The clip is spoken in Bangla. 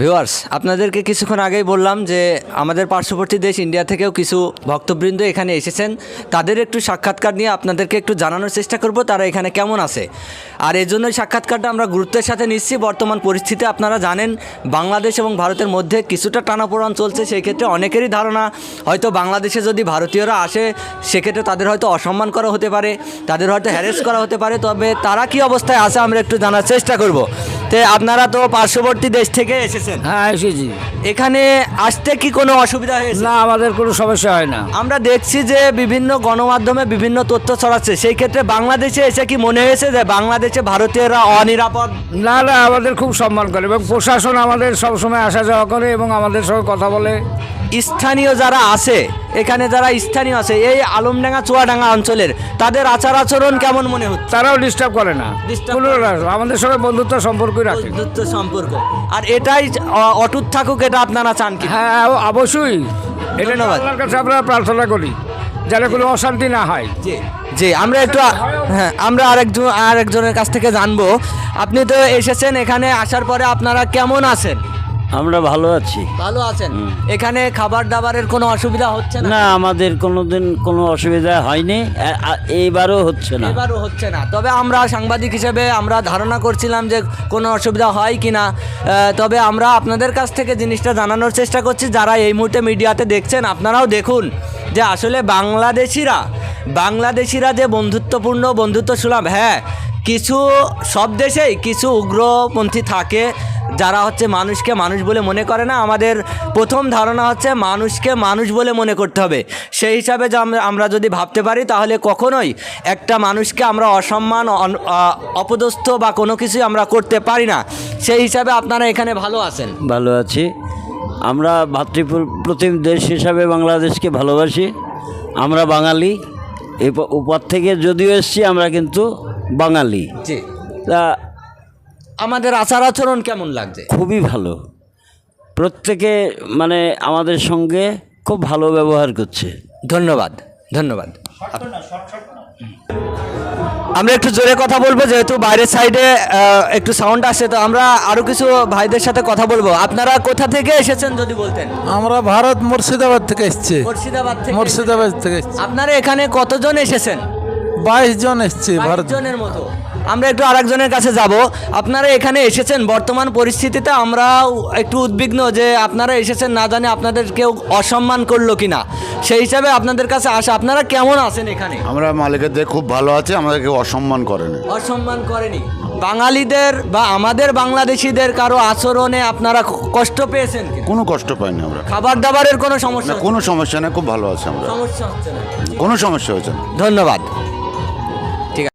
ভিউয়ার্স, আপনাদেরকে কিছুক্ষণ আগেই বললাম যে আমাদের পার্শ্ববর্তী দেশ ইন্ডিয়া থেকেও কিছু ভক্তবৃন্দ এখানে এসেছেন। তাদের একটু সাক্ষাৎকার নিয়ে আপনাদেরকে একটু জানানোর চেষ্টা করব, তারা এখানে কেমন আছে। আর এই জন্যই সাক্ষাৎকারটা আমরা গুরুত্বের সাথে নিচ্ছি। বর্তমান পরিস্থিতি আপনারা জানেন, বাংলাদেশ এবং ভারতের মধ্যে কিছুটা টানাপোড়ান চলছে, সেই ক্ষেত্রে অনেকেরই ধারণা, হয়তো বাংলাদেশে যদি ভারতীয়রা আসে, সেক্ষেত্রে তাদের হয়তো অসম্মান করা হতে পারে, তাদের হয়তো হ্যারেস করা হতে পারে। তবে তারা কি অবস্থায় আছে, আমরা একটু জানার চেষ্টা করব। তো আপনারা তো পার্শ্ববর্তী দেশ থেকে এসেছেন। হ্যাঁ এসেছি। এখানে আসতে কি কোনো অসুবিধা হয়েছে? না আমাদের কোনো সমস্যা হয় না। আমরা দেখছি যে বিভিন্ন গণমাধ্যমে বিভিন্ন তথ্য ছড়াচ্ছে। সেই ক্ষেত্রে বাংলাদেশে এসে কি মনে হয়েছে যে বাংলাদেশে ভারতীয়রা অনিরাপদ? না না আমাদের খুব সম্মান করে এবং প্রশাসন আমাদের সবসময় আসা যাওয়া করে এবং আমাদের সঙ্গে কথা বলে। স্থানীয় যারা আছে এখানে যারা স্থানীয় আছে এই আলমডাঙ্গা চুয়াডাঙ্গা অঞ্চলের তাদের আচার আচরণ কেমন মনে হচ্ছে? তারাও ডিস্টার্ব করে না। Disturb কোনো না, আমাদের সঙ্গে বন্ধুত্ব সম্পর্কই রাখে। বন্ধুত্ব সম্পর্ক। আর এটাই অটুট থাকুক এটা আপনারা চান কি? হ্যাঁ অবশ্যই। এটা ধন্যবাদ। আল্লাহর কাছে আমরা প্রার্থনা করি যেন কোনো অশান্তি না হয়। জি জি আমরা একটু হ্যাঁ আমরা আরেকজন আরেকজনের কাছ থেকে জানব। আপনি তো এসেছেন এখানে আসার পরে আপনারা কেমন আছেন? আমরা ভালো আছি। ভালো আছেন? এখানে খাবার দাবারের কোনো অসুবিধা হচ্ছে না? না আমাদের কোনোদিন কোনো অসুবিধা হয়নি। এইবারও হচ্ছে না। এবারও হচ্ছে না। তবে আমরা সাংবাদিক হিসেবে আমরা ধারণা করছিলাম যে কোনো অসুবিধা হয় কি না তবে আমরা আপনাদের কাছ থেকে জিনিসটা জানানোর চেষ্টা করছি। যারা এই মুহূর্তে মিডিয়াতে দেখছেন আপনারাও দেখুন যে আসলে বাংলাদেশিরা বাংলাদেশিরা যে বন্ধুত্বপূর্ণ বন্ধুত্ব সুলভ হ্যাঁ কিছু সব দেশেই কিছু উগ্রপন্থী থাকে যারা হচ্ছে মানুষকে মানুষ বলে মনে করে না। আমাদের প্রথম ধারণা হচ্ছে মানুষকে মানুষ বলে মনে করতে হবে। সেই হিসাবে আমরা- যদি ভাবতে পারি তাহলে কখনোই একটা মানুষকে আমরা অসম্মান অপদস্থ বা কোনো কিছুই আমরা করতে পারি না। সেই হিসাবে আপনারা এখানে ভালো আছেন। ভালো আছি। আমরা ভাতৃপ্রতিম দেশ হিসাবে বাংলাদেশকে ভালোবাসি। আমরা বাঙালি। এই উপর থেকে যদিও এসছি, আমরা কিন্তু বাঙালি। জি। তা আমাদের আচার আচরণ কেমন লাগছে? খুবই ভালো। প্রত্যেকে মানে আমাদের সঙ্গে খুব ভালো ব্যবহার করছে। ধন্যবাদ ধন্যবাদ। আমরা একটু জোরে কথা বলব যেহেতু বাইরের সাইডে একটু সাউন্ড আসছে তো আমরা আরও কিছু ভাইদের সাথে কথা বলব। আপনারা কোথা থেকে এসেছেন যদি বলতেন? আমরা ভারত মুর্শিদাবাদ থেকে এসছি। মুর্শিদাবাদ থেকে মুর্শিদাবাদ থেকে এসছি। আপনারা এখানে কতজন এসেছেন? বাইশ জন এসছি ভারত। জনের মতো। আমরা একটু আরেকজনের কাছে যাব। আপনারা এখানে এসেছেন বর্তমান পরিস্থিতিতে আমরা একটু উদ্বিগ্ন যে আপনারা এসেছেন না জানি আপনাদের কেউ অসম্মান করল কিনা। সেই হিসাবে আপনাদের কাছে আসা। আপনারা কেমন আছেন এখানে? আমরা মালিকদের খুব ভালো আছে আমাদেরকে অসম্মান করেনি। অসম্মান করেনি। বাঙালিদের বা আমাদের বাংলাদেশিদের কারও আচরণে আপনারা কষ্ট পেয়েছেন কিনা? কোনো কষ্ট পাইনি আমরা। খাবার দাবারের কোনো সমস্যা কোনো সমস্যা নেই খুব ভালো আছে আমরা। সমস্যা হচ্ছে না। কোনো সমস্যা হচ্ছে না। ধন্যবাদ।